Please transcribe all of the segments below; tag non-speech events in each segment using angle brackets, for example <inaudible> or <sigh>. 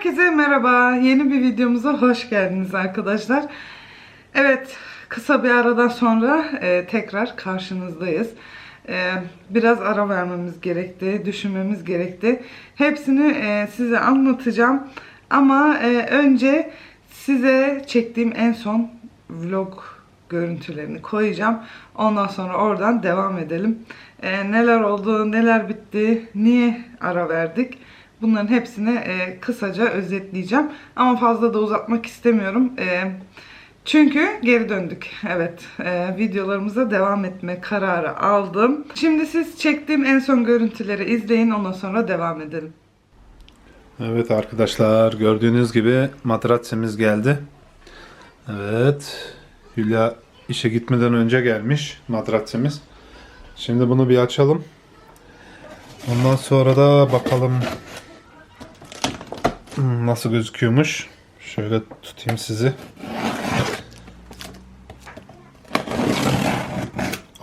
Herkese merhaba. Yeni bir videomuza hoş geldiniz arkadaşlar. Evet, kısa bir aradan sonra e, tekrar karşınızdayız. E, biraz ara vermemiz gerekti, düşünmemiz gerekti. Hepsini e, size anlatacağım. Ama e, önce size çektiğim en son vlog görüntülerini koyacağım. Ondan sonra oradan devam edelim. E, neler oldu, neler bitti, niye ara verdik? Bunların hepsini e, kısaca özetleyeceğim. Ama fazla da uzatmak istemiyorum. E, çünkü geri döndük. Evet, e, videolarımıza devam etme kararı aldım. Şimdi siz çektiğim en son görüntüleri izleyin. Ondan sonra devam edelim. Evet arkadaşlar gördüğünüz gibi matratsemiz geldi. Evet. Hülya işe gitmeden önce gelmiş matratsemiz. Şimdi bunu bir açalım. Ondan sonra da bakalım nasıl gözüküyormuş. Şöyle tutayım sizi.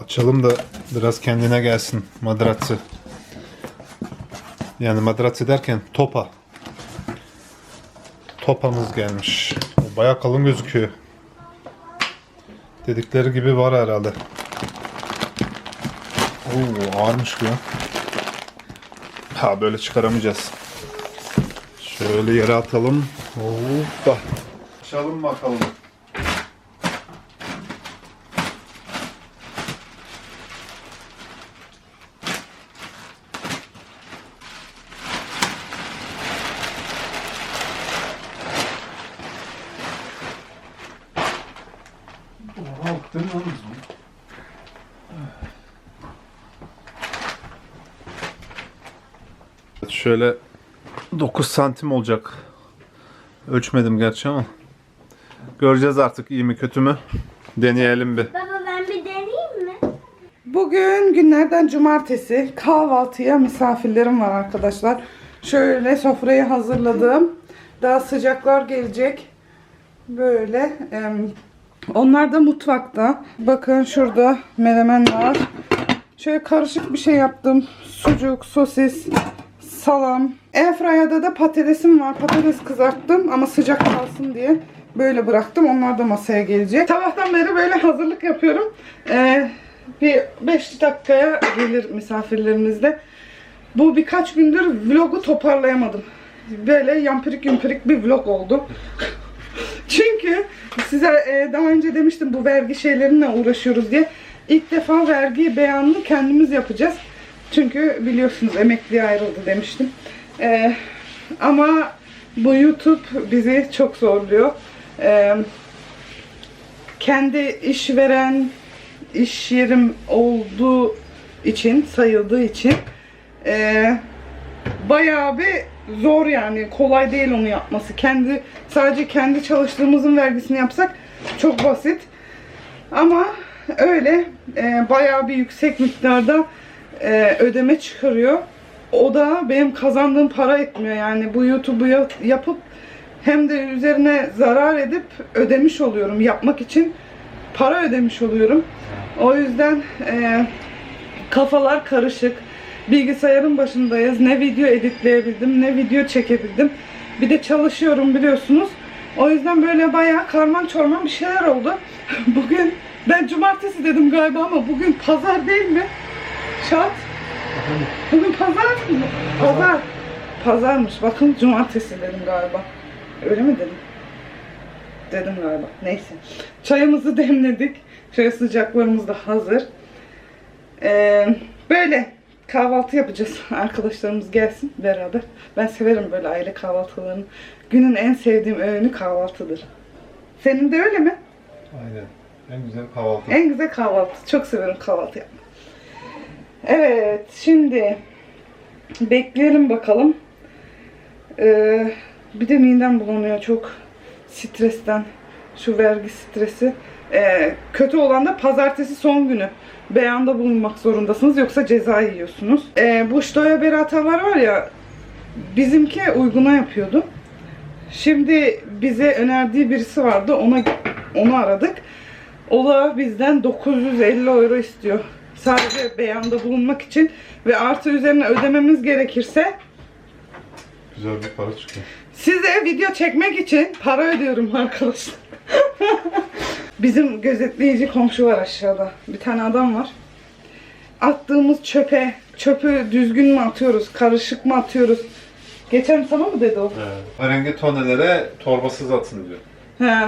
Açalım da biraz kendine gelsin madratsı. Yani madratsı derken topa. Topamız gelmiş. Baya kalın gözüküyor. Dedikleri gibi var herhalde. Oo ağırmış bu ya. Ha böyle çıkaramayacağız. Şöyle yere atalım. Hoppa. Açalım bakalım. Baktın mı? Şöyle 9 santim olacak. Ölçmedim gerçi ama. Göreceğiz artık iyi mi kötü mü. Deneyelim bir. Baba ben bir deneyeyim mi? Bugün günlerden cumartesi kahvaltıya misafirlerim var arkadaşlar. Şöyle sofrayı hazırladım. Daha sıcaklar gelecek. Böyle. em, onlar da mutfakta. Bakın şurada menemen var. Şöyle karışık bir şey yaptım. Sucuk, sosis, salam. Airfryer'da da patatesim var. Patates kızarttım ama sıcak kalsın diye böyle bıraktım. Onlar da masaya gelecek. Sabahtan beri böyle hazırlık yapıyorum. Ee, bir 5 dakikaya gelir misafirlerimiz de. Bu birkaç gündür vlogu toparlayamadım. Böyle yampirik yumpirik bir vlog oldu. <laughs> Çünkü size e, daha önce demiştim bu vergi şeylerinle uğraşıyoruz diye. İlk defa vergi beyanını kendimiz yapacağız. Çünkü biliyorsunuz emekliye ayrıldı demiştim. E, ama bu YouTube bizi çok zorluyor. E, kendi işveren iş yerim olduğu için, sayıldığı için e, bayağı bir zor yani. Kolay değil onu yapması. Kendi sadece kendi çalıştığımızın vergisini yapsak çok basit. Ama öyle e, bayağı bir yüksek miktarda e, ödeme çıkarıyor. O da benim kazandığım para etmiyor yani bu YouTube'u ya- yapıp hem de üzerine zarar edip ödemiş oluyorum yapmak için para ödemiş oluyorum. O yüzden e, kafalar karışık. Bilgisayarın başındayız. Ne video editleyebildim, ne video çekebildim. Bir de çalışıyorum biliyorsunuz. O yüzden böyle bayağı karman çorman bir şeyler oldu. <laughs> Bugün ben cumartesi dedim galiba ama bugün pazar değil mi? Şat. Bugün pazar mı? Pazar. Pazarmış. Bakın cumartesi dedim galiba. Öyle mi dedim? Dedim galiba. Neyse. Çayımızı demledik. Şöyle sıcaklarımız da hazır. Ee, böyle kahvaltı yapacağız. <laughs> Arkadaşlarımız gelsin beraber. Ben severim böyle aile kahvaltılarını. Günün en sevdiğim öğünü kahvaltıdır. Senin de öyle mi? Aynen. En güzel kahvaltı. En güzel kahvaltı. Çok severim kahvaltı yapmayı. Evet, şimdi bekleyelim bakalım. Ee, bir de midem bulanıyor çok stresten. Şu vergi stresi. Ee, kötü olan da pazartesi son günü. Beyanda bulunmak zorundasınız yoksa ceza yiyorsunuz. Ee, bu Stoya Beratalar var ya bizimki uyguna yapıyordu. Şimdi bize önerdiği birisi vardı. Ona onu aradık. O da bizden 950 euro istiyor. Sadece beyanda bulunmak için ve artı üzerine ödememiz gerekirse Güzel bir para çıkıyor. Size video çekmek için para ödüyorum arkadaşlar. <laughs> Bizim gözetleyici komşu var aşağıda. Bir tane adam var. Attığımız çöpe, çöpü düzgün mü atıyoruz, karışık mı atıyoruz? Geçen sana mı dedi o? Rengi tonelere torbasız atsın diyor. He.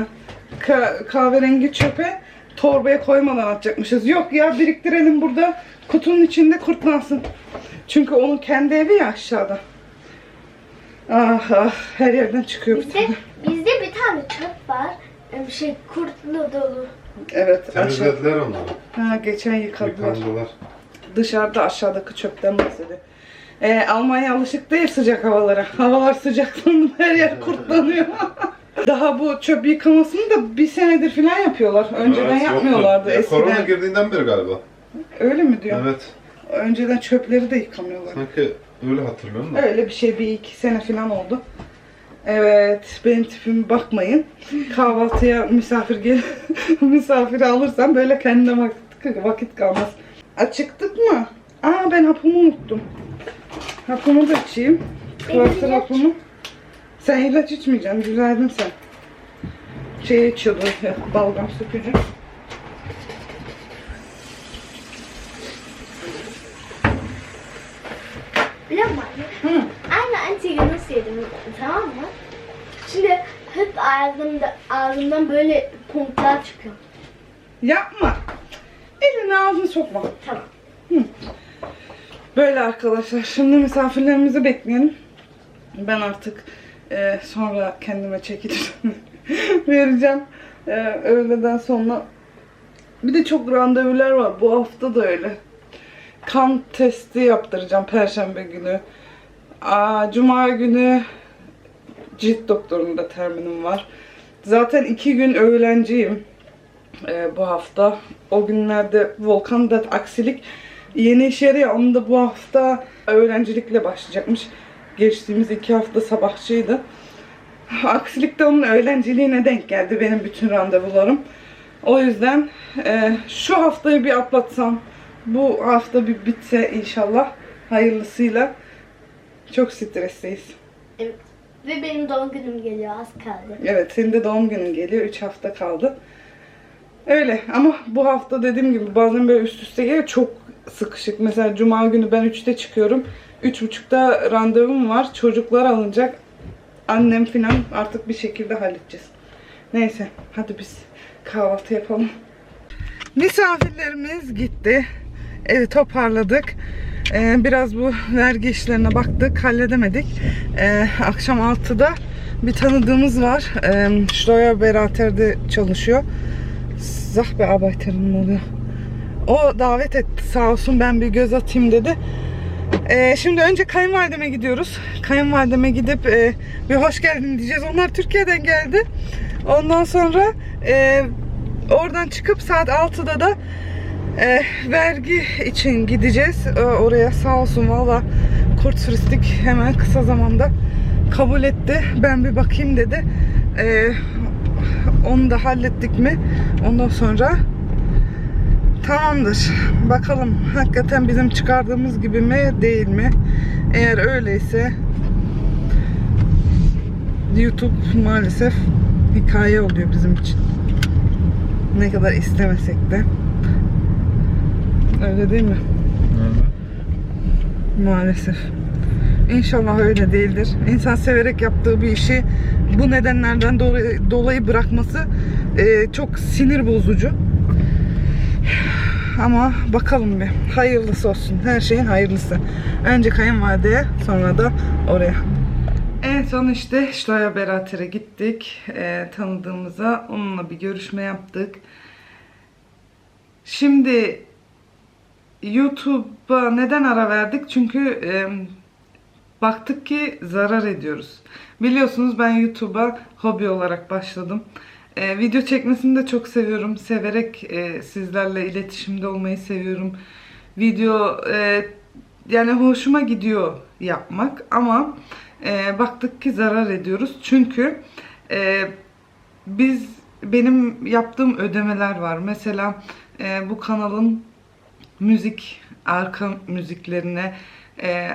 Ka- kahverengi çöpe torbaya koymadan atacakmışız. Yok ya biriktirelim burada. Kutunun içinde kurtlansın. Çünkü onun kendi evi ya aşağıda. Ah ah her yerden çıkıyor bir Bizde, tane. bizde bir tane çöp var. Ee, Bir şey kurtlu dolu. Evet aşağı. Temizlediler onları. Ha, geçen yıkadılar. Yıkandılar. Dışarıda Aşağıdaki çöpten bahsediyor. Ee, Almanya alışık değil sıcak havalara. Havalar sıcaklığında her yer kurtlanıyor. <laughs> Daha bu çöp yıkamasını da bir senedir falan yapıyorlar. Önceden Evet, yoktu. yapmıyorlardı Ya, Korona eskiden. girdiğinden beri galiba. Öyle mi diyor? Evet. Önceden çöpleri de yıkamıyorlar. Sanki öyle hatırlıyorum da. Öyle bir şey bir iki sene falan oldu. Evet, benim tipime bakmayın. Kahvaltıya misafir gel <laughs> misafiri alırsam böyle kendine vakit, vakit kalmaz. Açıktık mı? Aa ben hapımı unuttum. Hapımı da içeyim. Benim Klasör hapımı. Sen ilaç içmeyeceksin, güzeldin sen. Şey içiyordun, balgam sökücü. Biliyor musun anne? Hı. Aynı Antigonus yedim tamam mı? Şimdi hep ağzımda, ağzımdan böyle punklar çıkıyor. Yapma. Elini ağzını sokma. Tamam. Böyle arkadaşlar. Şimdi misafirlerimizi bekleyelim. Ben artık e, sonra kendime çekilir <laughs> vereceğim. E, öğleden sonra. Bir de çok randevular var. Bu hafta da öyle. Kan testi yaptıracağım Perşembe günü. Aa, Cuma günü cilt doktorunda terminim var. Zaten iki gün öğlenciyim e, bu hafta. O günlerde Volkan da aksilik yeni iş yeri ya onun da bu hafta öğrencilikle başlayacakmış. Geçtiğimiz iki hafta sabahçıydı. Aksilik de onun öğrenciliğine denk geldi benim bütün randevularım. O yüzden e, şu haftayı bir atlatsam, bu hafta bir bitse inşallah hayırlısıyla çok stresliyiz. Evet. Ve benim doğum günüm geliyor az kaldı. Evet senin de doğum günün geliyor. 3 hafta kaldı. Öyle ama bu hafta dediğim gibi bazen böyle üst üste geliyor çok sıkışık. Mesela cuma günü ben 3'te çıkıyorum. 3.30'da randevum var. Çocuklar alınacak. Annem filan artık bir şekilde halledeceğiz. Neyse hadi biz kahvaltı yapalım. Misafirlerimiz gitti. Evi toparladık. Ee, biraz bu vergi işlerine baktık. Halledemedik. Ee, akşam 6'da bir tanıdığımız var. Ee, Steuerberater'de çalışıyor. Sachbearbeiterin oluyor. O davet etti sağ olsun ben bir göz atayım dedi. Ee, şimdi önce kayınvalideme gidiyoruz. Kayınvalideme gidip e, bir hoş geldin diyeceğiz. Onlar Türkiye'den geldi. Ondan sonra e, oradan çıkıp saat 6'da da e, vergi için gideceğiz. E, oraya sağ olsun valla Kurt Turistik hemen kısa zamanda kabul etti. Ben bir bakayım dedi. E, onu da hallettik mi? Ondan sonra tamamdır. Bakalım hakikaten bizim çıkardığımız gibi mi değil mi? Eğer öyleyse YouTube maalesef hikaye oluyor bizim için. Ne kadar istemesek de. Öyle değil mi? Maalesef. İnşallah öyle değildir. İnsan severek yaptığı bir işi bu nedenlerden dolayı, dolayı bırakması e, çok sinir bozucu. Ama bakalım bir. Hayırlısı olsun. Her şeyin hayırlısı. Önce kayınvalideye sonra da oraya. En son işte Steuerberater'e gittik. E, tanıdığımıza. Onunla bir görüşme yaptık. Şimdi YouTube'a neden ara verdik? Çünkü e, baktık ki zarar ediyoruz. Biliyorsunuz ben YouTube'a hobi olarak başladım. E, video çekmesini de çok seviyorum. Severek e, sizlerle iletişimde olmayı seviyorum. Video e, yani hoşuma gidiyor yapmak ama e, baktık ki zarar ediyoruz. Çünkü e, biz benim yaptığım ödemeler var. Mesela e, bu kanalın müzik arka müziklerine e,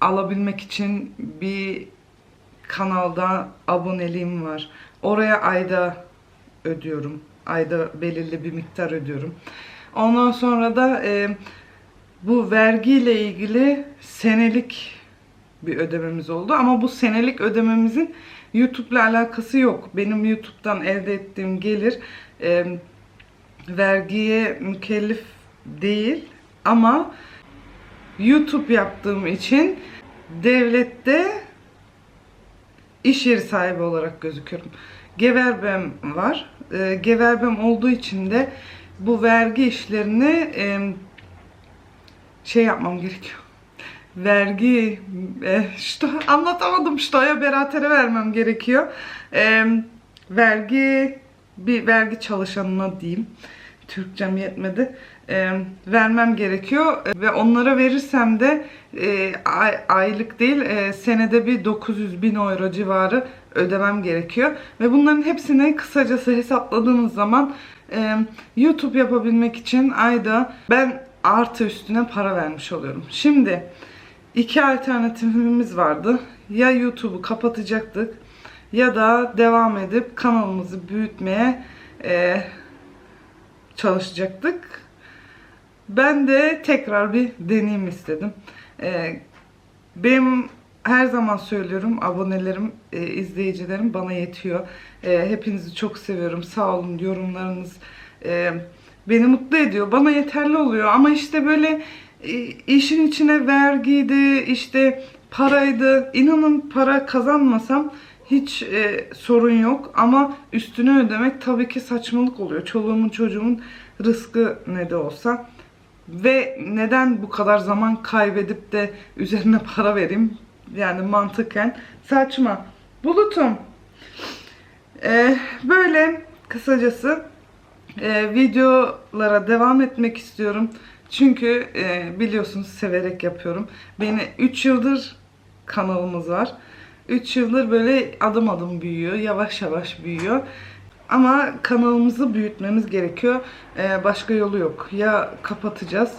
alabilmek için bir kanalda aboneliğim var. Oraya ayda ödüyorum. Ayda belirli bir miktar ödüyorum. Ondan sonra da e, bu vergiyle ilgili senelik bir ödememiz oldu. Ama bu senelik ödememizin YouTube'la alakası yok. Benim YouTube'dan elde ettiğim gelir e, vergiye mükellef değil ama YouTube yaptığım için devlette iş yeri sahibi olarak gözüküyorum. Geverbem var. E, geverbem olduğu için de bu vergi işlerini e, şey yapmam gerekiyor. Vergi e, işte anlatamadım işte beratere vermem gerekiyor. E, vergi bir vergi çalışanına diyeyim. Türkçem yetmedi. E, vermem gerekiyor ve onlara verirsem de e, ay- aylık değil e, senede bir 900 bin euro civarı ödemem gerekiyor. Ve bunların hepsini kısacası hesapladığımız zaman e, YouTube yapabilmek için ayda ben artı üstüne para vermiş oluyorum. Şimdi iki alternatifimiz vardı. Ya YouTube'u kapatacaktık ya da devam edip kanalımızı büyütmeye e, çalışacaktık. Ben de tekrar bir deneyim istedim. E, benim her zaman söylüyorum abonelerim, e, izleyicilerim bana yetiyor. E, hepinizi çok seviyorum. Sağ olun yorumlarınız e, beni mutlu ediyor. Bana yeterli oluyor. Ama işte böyle e, işin içine vergiydi, işte paraydı. İnanın para kazanmasam hiç e, sorun yok. Ama üstüne ödemek tabii ki saçmalık oluyor. Çoluğumun çocuğumun rızkı ne de olsa. Ve neden bu kadar zaman kaybedip de üzerine para vereyim? Yani mantıken saçma. Bulutum. Ee, böyle kısacası e, videolara devam etmek istiyorum. Çünkü e, biliyorsunuz severek yapıyorum. Beni 3 yıldır kanalımız var. 3 yıldır böyle adım adım büyüyor, yavaş yavaş büyüyor. Ama kanalımızı büyütmemiz gerekiyor. Ee, başka yolu yok. Ya kapatacağız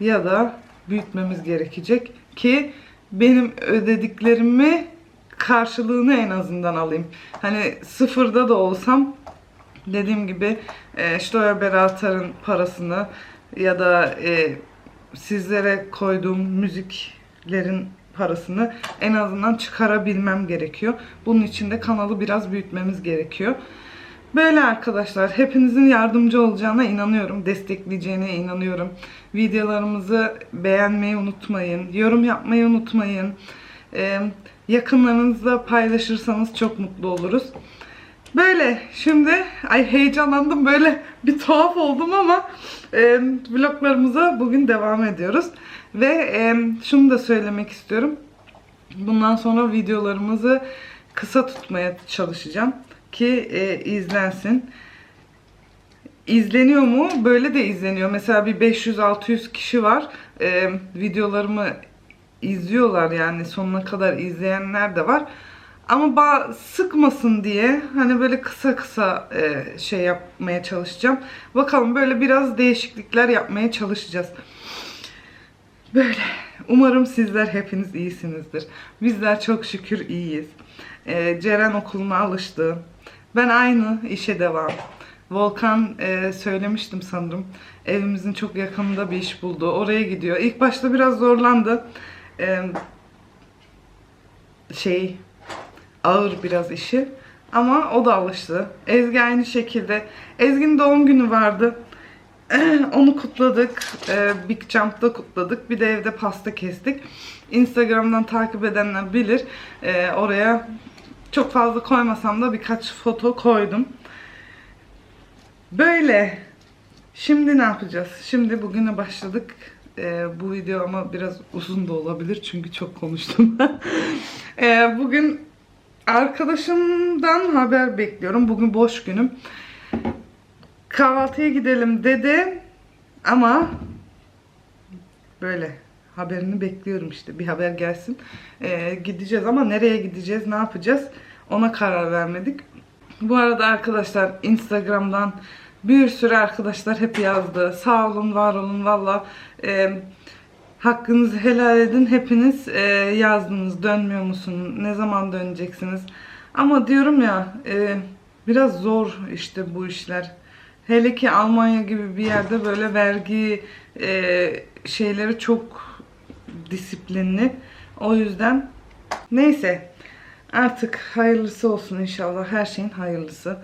ya da büyütmemiz gerekecek ki benim ödediklerimi karşılığını en azından alayım. Hani sıfırda da olsam dediğim gibi e, Steuerberater'ın parasını ya da e, sizlere koyduğum müziklerin parasını en azından çıkarabilmem gerekiyor. Bunun için de kanalı biraz büyütmemiz gerekiyor. Böyle arkadaşlar hepinizin yardımcı olacağına inanıyorum. Destekleyeceğine inanıyorum. Videolarımızı beğenmeyi unutmayın. Yorum yapmayı unutmayın. Ee, yakınlarınızla paylaşırsanız çok mutlu oluruz. Böyle şimdi ay heyecanlandım böyle bir tuhaf oldum ama e, vloglarımıza bugün devam ediyoruz. Ve e, şunu da söylemek istiyorum. Bundan sonra videolarımızı kısa tutmaya çalışacağım ki e, izlensin. İzleniyor mu? Böyle de izleniyor. Mesela bir 500-600 kişi var. E, videolarımı izliyorlar yani sonuna kadar izleyenler de var. Ama ba sıkmasın diye hani böyle kısa kısa e, şey yapmaya çalışacağım. Bakalım böyle biraz değişiklikler yapmaya çalışacağız. Böyle. Umarım sizler hepiniz iyisinizdir. Bizler çok şükür iyiyiz. Ee, Ceren okuluna alıştı. Ben aynı işe devam. Volkan e, söylemiştim sanırım. Evimizin çok yakınında bir iş buldu. Oraya gidiyor. İlk başta biraz zorlandı. Ee, şey ağır biraz işi. Ama o da alıştı. Ezgi aynı şekilde. Ezgi'nin doğum günü vardı. <clears throat> Onu kutladık. Ee, Big Jump'ta kutladık. Bir de evde pasta kestik. Instagram'dan takip edenler bilir. Ee, oraya çok fazla koymasam da birkaç foto koydum. Böyle. Şimdi ne yapacağız? Şimdi bugüne başladık. Ee, bu video ama biraz uzun da olabilir çünkü çok konuştum. <laughs> Ee, bugün arkadaşımdan haber bekliyorum. Bugün boş günüm. Kahvaltıya gidelim dedi ama böyle haberini bekliyorum işte bir haber gelsin. Ee, gideceğiz ama nereye gideceğiz, ne yapacağız ona karar vermedik. Bu arada arkadaşlar Instagram'dan bir sürü arkadaşlar hep yazdı. Sağ olun, var olun valla. Ee, Hakkınızı helal edin. Hepiniz e, yazdınız. Dönmüyor musun? Ne zaman döneceksiniz? Ama diyorum ya e, biraz zor işte bu işler. Hele ki Almanya gibi bir yerde böyle vergi e, şeyleri çok disiplinli. O yüzden neyse artık hayırlısı olsun inşallah. Her şeyin hayırlısı.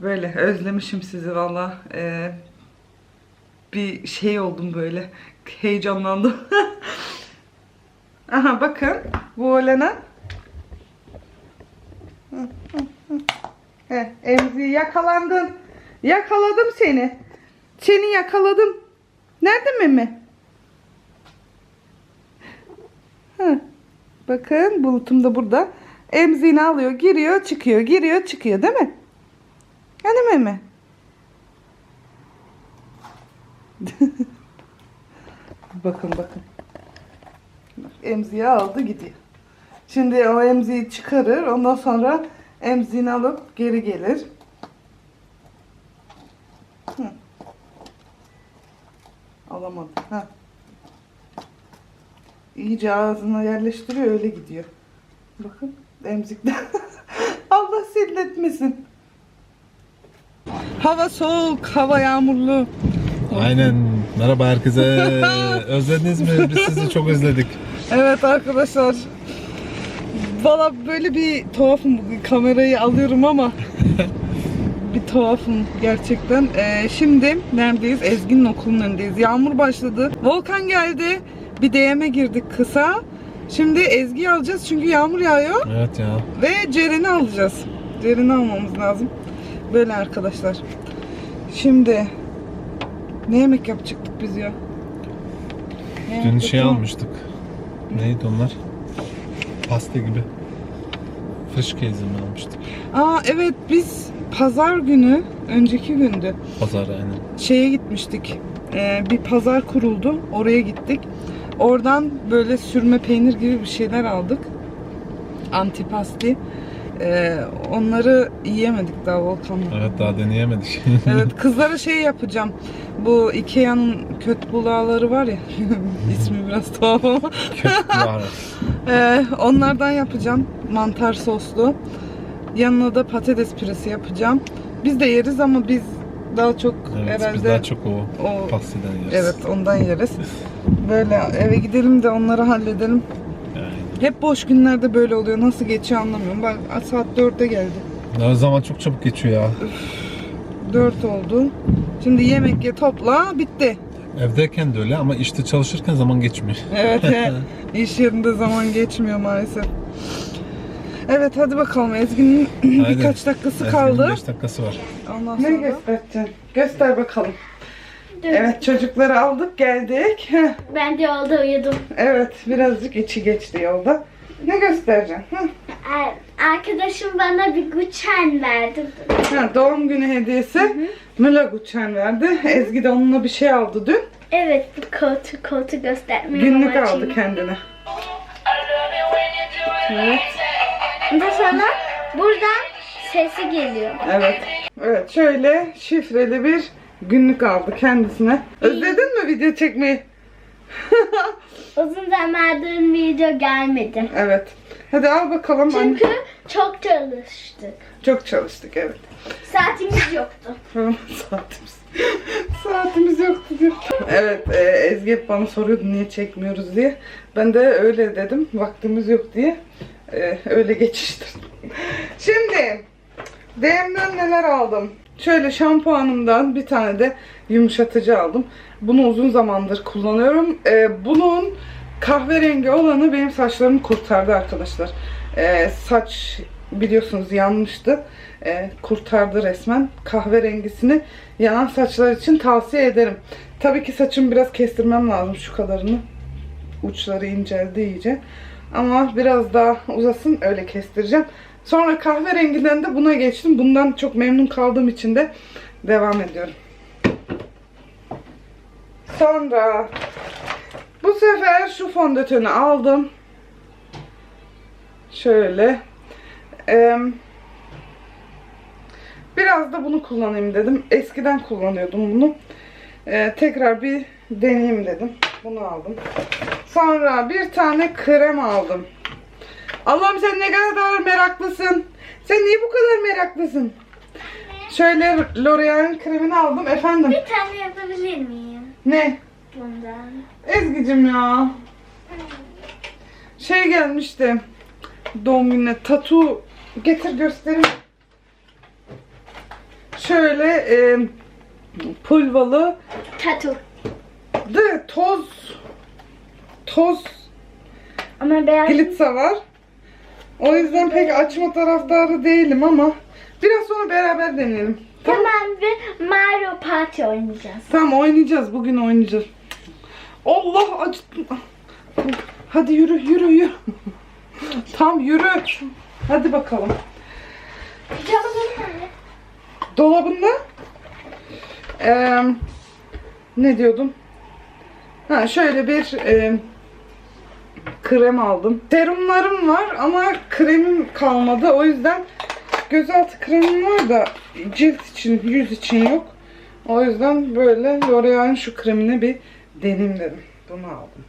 Böyle özlemişim sizi valla. E, bir şey oldum böyle. Heyecanlandım. <laughs> Aha bakın. Bu olana. Emzi yakalandın. Yakaladım seni. Seni yakaladım. Nerede Memi? Heh. Bakın bulutum da burada. Emziğini alıyor, giriyor, çıkıyor, giriyor, çıkıyor değil mi? Hani Memi? <laughs> bakın bakın. Bak, emziği aldı gidiyor. Şimdi o emziği çıkarır. Ondan sonra emziğini alıp geri gelir. Hı. Alamadı. Ha. İyice ağzına yerleştiriyor öyle gidiyor. Bakın emzikten. <laughs> Allah silletmesin. Hava soğuk, hava yağmurlu. Aynen. Merhaba herkese. <laughs> Özlediniz mi? Biz sizi çok özledik. Evet arkadaşlar. Valla böyle bir tuhafım bugün kamerayı alıyorum ama <laughs> bir tuhafım gerçekten. Ee, şimdi neredeyiz? Ezgi'nin okulunun önündeyiz. Yağmur başladı. Volkan geldi. Bir DM'e girdik kısa. Şimdi Ezgi'yi alacağız çünkü yağmur yağıyor. Evet ya. Ve Ceren'i alacağız. Ceren'i almamız lazım. Böyle arkadaşlar. Şimdi ne yemek yapacaktık biz ya? Ne Dün şey ya? almıştık. Neydi onlar? Pasta gibi. Friş mi almıştık. Aa evet biz pazar günü, önceki gündü. Pazar aynen. Şeye gitmiştik. Ee, bir pazar kuruldu. Oraya gittik. Oradan böyle sürme peynir gibi bir şeyler aldık. Antipasti. Ee, onları yiyemedik daha Volkan'la. Evet daha deneyemedik. <laughs> Evet <laughs> kızlara şey yapacağım. Bu Ikea'nın köt bulağları var ya. <laughs> ismi biraz tuhaf ama. Ee, onlardan yapacağım. Mantar soslu. Yanına da patates püresi yapacağım. Biz de yeriz ama biz daha çok Evet herhalde biz daha çok o, o pastadan yeriz. evet ondan <laughs> yeriz. Böyle eve gidelim de onları halledelim. Yani. Hep boş günlerde böyle oluyor. Nasıl geçiyor anlamıyorum. Bak saat 4'te geldi. O zaman çok çabuk geçiyor ya. 4 oldu. Şimdi yemek ye topla bitti. Evdeyken de öyle ama işte çalışırken zaman geçmiyor. Evet <laughs> iş yerinde zaman geçmiyor maalesef. Evet hadi bakalım Ezgi'nin <clears throat> Haydi. birkaç dakikası kaldı. beş dakikası var. Ondan sonra... Ne göstereceksin? Göster bakalım. Evet çocukları aldık geldik. Heh, Ben de yolda uyudum. Evet birazcık içi geçti yolda. Ne? Heh. Ee, Arkadaşım bana bir guçen verdi. Ha, doğum günü hediyesi Müla Guçen verdi. Ezgi de onunla bir şey aldı dün. Evet bu kotu kotu göstermeye Günlük aldı kendine. Evet. Ondan sonra buradan sesi geliyor. Evet. Evet şöyle şifreli bir günlük aldı kendisine. Özledin mi video çekmeyi? <laughs> Uzun zamandır video gelmedi. Evet. Hadi al bakalım. anne. Çünkü çok çalıştık. Çok çalıştık evet. Saatimiz yoktu. <laughs> Saatimiz. <laughs> Saatimiz yoktu diyor. Evet e, Ezgi hep bana soruyordu niye çekmiyoruz diye. Ben de öyle dedim. Vaktimiz yok diye. E, öyle geçiştirdim. Şimdi DM'den neler aldım? Şöyle şampuanımdan bir tane de yumuşatıcı aldım. Bunu uzun zamandır kullanıyorum. E, bunun kahverengi olanı benim saçlarımı kurtardı arkadaşlar. E, saç biliyorsunuz yanmıştı. E, kurtardı resmen. Kahverengisini yanan saçlar için tavsiye ederim. Tabii ki saçımı biraz kestirmem lazım şu kadarını. Uçları inceldi iyice. Ama biraz daha uzasın öyle kestireceğim. Sonra kahverengiden de buna geçtim. Bundan çok memnun kaldığım için de devam ediyorum. Sonra bu sefer şu fondöteni aldım. Şöyle. Biraz da bunu kullanayım dedim. Eskiden kullanıyordum bunu. Ee, tekrar bir deneyeyim dedim. Bunu aldım. Sonra bir tane krem aldım. Allah'ım sen ne kadar meraklısın. Sen niye bu kadar meraklısın? Şöyle L'Oreal'in kremini aldım efendim. Bir tane yapabilir miyim Ne? bundan? Ezgi'cim ya. Şey gelmişti. Doğum gününe tatu getir göstereyim. Şöyle e, pulvalı Tatu. De toz toz Ama beyaz. glitsa var. O yüzden pek açma taraftarı değilim ama biraz sonra beraber deneyelim. Tamam. Hemen bir Mario Party oynayacağız. Tamam oynayacağız. Bugün oynayacağız. Allah acıttın. Hadi yürü yürü yürü. <laughs> Tam yürü. Hadi bakalım. Dolabında eee, ne diyordum? Ha şöyle bir eee, krem aldım. Serumlarım var ama kremim kalmadı. O yüzden gözaltı kremim var da cilt için, yüz için yok. O yüzden böyle L'Oreal'in şu kremini bir deneyim dedim. Bunu aldım.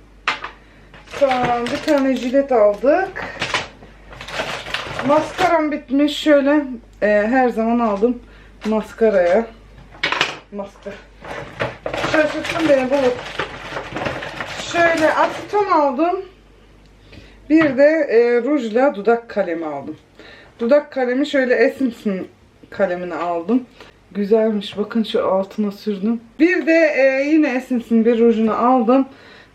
Sonra bir tane jilet aldık. Maskaram bitmiş. Şöyle e, her zaman aldım maskaraya. Maskara. Şaşırttın beni bulut. Şöyle aseton aldım. Bir de e, rujla dudak kalemi aldım. Dudak kalemi şöyle Essence'ın kalemini aldım. Güzelmiş. Bakın şu altına sürdüm. Bir de e, yine Essence'ın bir rujunu aldım.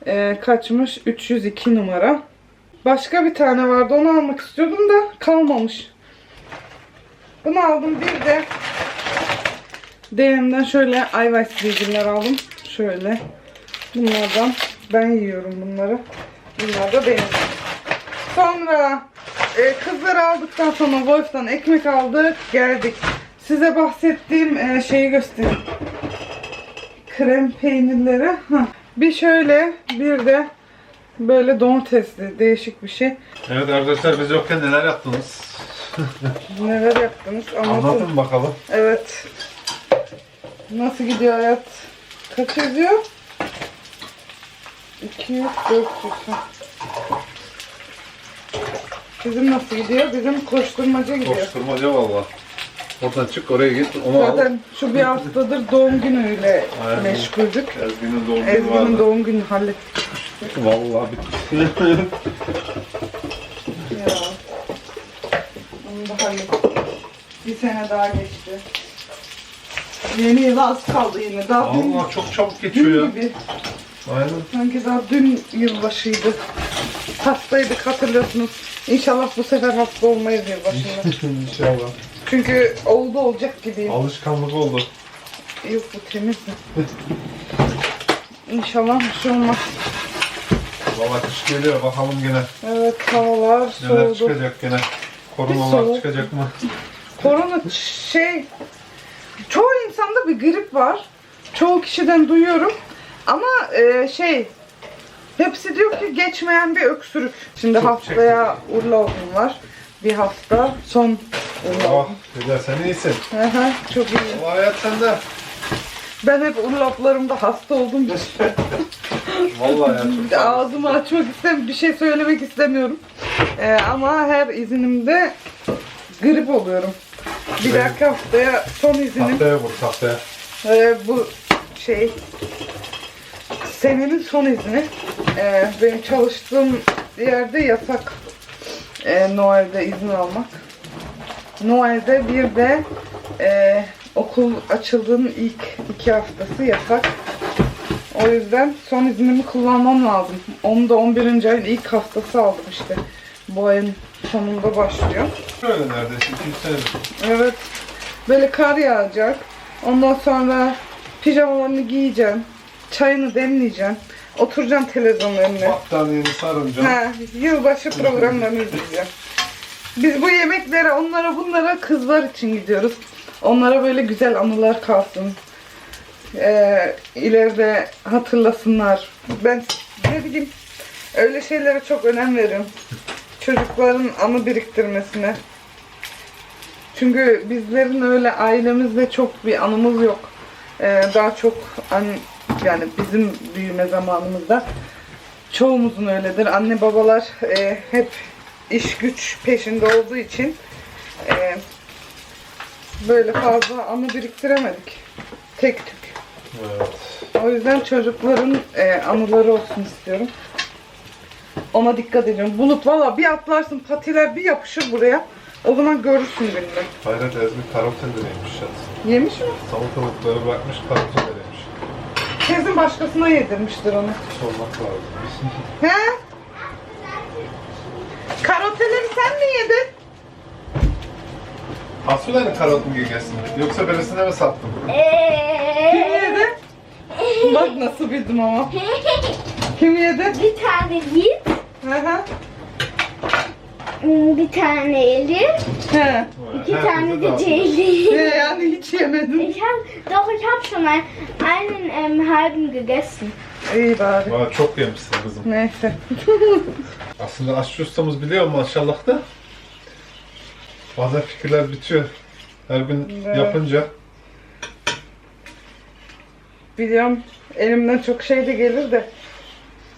E, kaçmış? 302 numara. Başka bir tane vardı. Onu almak istiyordum da kalmamış. Bunu aldım. Bir de DM'den şöyle Eiweiss bilgiler aldım. Şöyle. Bunlardan ben yiyorum bunları. Bunlar da benim. Sonra e, kızları aldıktan sonra Wolf'tan ekmek aldık. Geldik. Size bahsettiğim e, şeyi göstereyim. Krem peynirleri. Hah. Bir şöyle bir de böyle domatesli değişik bir şey. Evet arkadaşlar biz yokken neler yaptınız? <laughs> Neler yaptınız anlatın. Anlatın bakalım. Evet. Nasıl gidiyor hayat? Kaç yazıyor? 200, 400. Bizim nasıl gidiyor? Bizim koşturmaca gidiyor. Koşturmaca valla. Oradan çık oraya git onu al. Zaten şu bir haftadır doğum günüyle Aynen. meşguldük. Ezgi'nin doğum günü Ezgi'nin doğum gününü hallettik. Vallahi bitti. Ya. Onu da hallettik. Bir sene daha geçti. Yeni yıla az kaldı yine. Daha Allah çok çabuk geçiyor ya. gibi. Aynen. Sanki daha dün yılbaşıydı. Hastaydık hatırlıyorsunuz. İnşallah bu sefer hasta olmayız yılbaşında. <laughs> İnşallah. Çünkü oldu olacak gibiyim. Alışkanlık oldu. Yok bu temiz mi? İnşallah bir şey olmaz. Valla kış geliyor bakalım gene. Evet havalar Neler soğudu. çıkacak gene. Koronalar çıkacak mı? <laughs> Korona şey çoğu insanda bir grip var. Çoğu kişiden duyuyorum. Ama e, şey hepsi diyor ki geçmeyen bir öksürük. Şimdi Çok haftaya Urla oğlum var. Bir hafta son Urla Oh, güzel sen iyisin. Hı, çok iyi. Allah hayat sende. Ben hep urlaplarımda hasta oldum. <laughs> <laughs> Vallahi ya çok Ağzımı açmak istem, bir şey söylemek istemiyorum. Ee, ama her izinimde grip oluyorum. Bir Evet. dahaki haftaya son izinim. Tahtaya vur tahtaya. Ee, bu şey senenin son izni. Ee, benim çalıştığım yerde yasak ee, Noel'de izin almak. Noel'de bir de ee, okul açıldığının ilk iki haftası yasak. O yüzden son iznimi kullanmam lazım. Onu da 11. ayın ilk haftası aldım işte. Bu ayın sonunda başlıyor. Böyle neredeyse 2 senedir. Evet. Böyle kar yağacak. Ondan sonra pijamalarını giyeceksin. Çayını demleyeceksin. Oturacaksın televizyonun önüne. Battaniyeni sarınca. Ha, yılbaşı programlarını izleyeceksin. Biz bu yemeklere, onlara bunlara kızlar için gidiyoruz. Onlara böyle güzel anılar kalsın. Ee, ileride hatırlasınlar. Ben ne bileyim öyle şeylere çok önem veriyorum. Çocukların anı biriktirmesine. Çünkü bizlerin öyle ailemizde çok bir anımız yok. Ee, daha çok hani Yani bizim büyüme zamanımızda çoğumuzun öyledir. Anne babalar e, hep iş güç peşinde olduğu için e, böyle fazla anı biriktiremedik. Tek tük. Evet. O yüzden çocukların e, anıları olsun istiyorum. Ona dikkat ediyorum. Bulut valla bir atlarsın patiler bir yapışır buraya. O zaman görürsün gününü. Hayret Ezmi karotelleriymiş yalnız. Yemiş mi? Salatalıkları bırakmış karotelleriymiş. Kesin başkasına yedirmiştir onu. Sormak lazım. He? Karoteleri sen mi yedin? Asule'nin karot mu gelsin? Yoksa birisine mi sattın? Kim yedi? Bak nasıl bildim ama. <laughs> Kim yedi? bir tane Yiğit, Hı hı. Bir tane Elif, He. iki tane de Ceylin. He, yani hiç yemedin. Ich hab, doch, ich habe schon ein, einen ähm, halben gegessen. İyi bari. Valla çok yemişsin kızım. Neyse. <laughs> Aslında aşçı ustamız biliyor maşallah da. Bazen fikirler bitiyor. Her gün Evet. yapınca. Biliyorum elimden çok şey de gelir de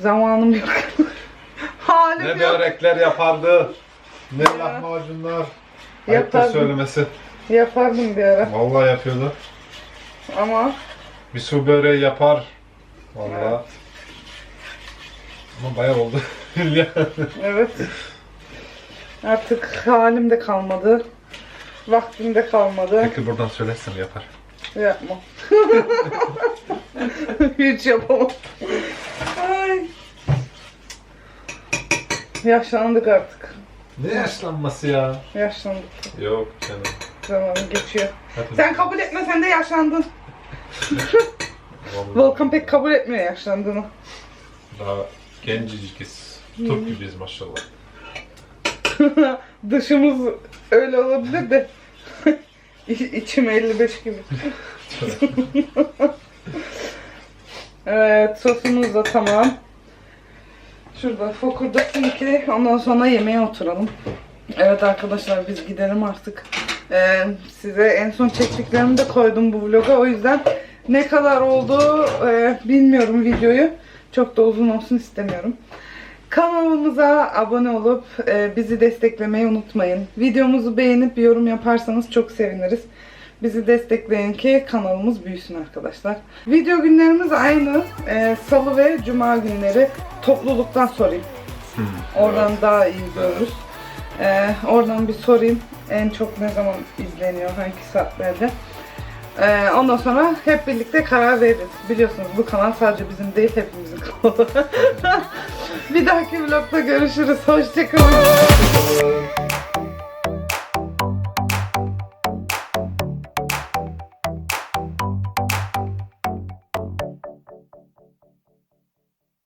zamanım yok. <laughs> Halim Ne yok. börekler yapardı. Ne lahmacunlar. Ayıp da Yapardım. söylemesi. Yapardım bir ara Vallahi yapıyordu. ama Bir su böreği yapar. Vallahi. Ama bayağı oldu. <laughs> Evet. Artık halim de kalmadı. Vaktim de kalmadı. Peki buradan söylersen yapar. Yapmam. <laughs> Hiç yapamam. Ay. Yaşlandık artık. Ne yaşlanması ya? Yaşlandık. Yok canım. Zaman geçiyor. Hadi. Sen kabul etme sen de yaşlandın. Vallahi Volkan pek kabul etmiyor yaşlandığını. Daha gencicikiz. Turp gibiyiz maşallah. <laughs> Dışımız öyle olabilir de <laughs> İ- içim 55 gibi. <laughs> evet sosumuz da tamam. Şurada fokurdasın ki ondan sonra yemeğe oturalım. Evet arkadaşlar biz gidelim artık. Ee, size en son çektiklerimi de koydum bu vloga. O yüzden ne kadar oldu e, bilmiyorum videoyu. Çok da uzun olsun istemiyorum. Kanalımıza abone olup e, bizi desteklemeyi unutmayın. Videomuzu beğenip yorum yaparsanız çok seviniriz. Bizi destekleyin ki kanalımız büyüsün arkadaşlar. Video günlerimiz aynı. E, Salı ve Cuma günleri topluluktan sorayım. Oradan daha iyi görürüz. E, oradan bir sorayım. En çok ne zaman izleniyor, hangi saatlerde. E, ondan sonra hep birlikte karar veririz. Biliyorsunuz bu kanal sadece bizim değil, hepimizin kanalı. <laughs> bir dahaki vlogda görüşürüz. Hoşçakalın.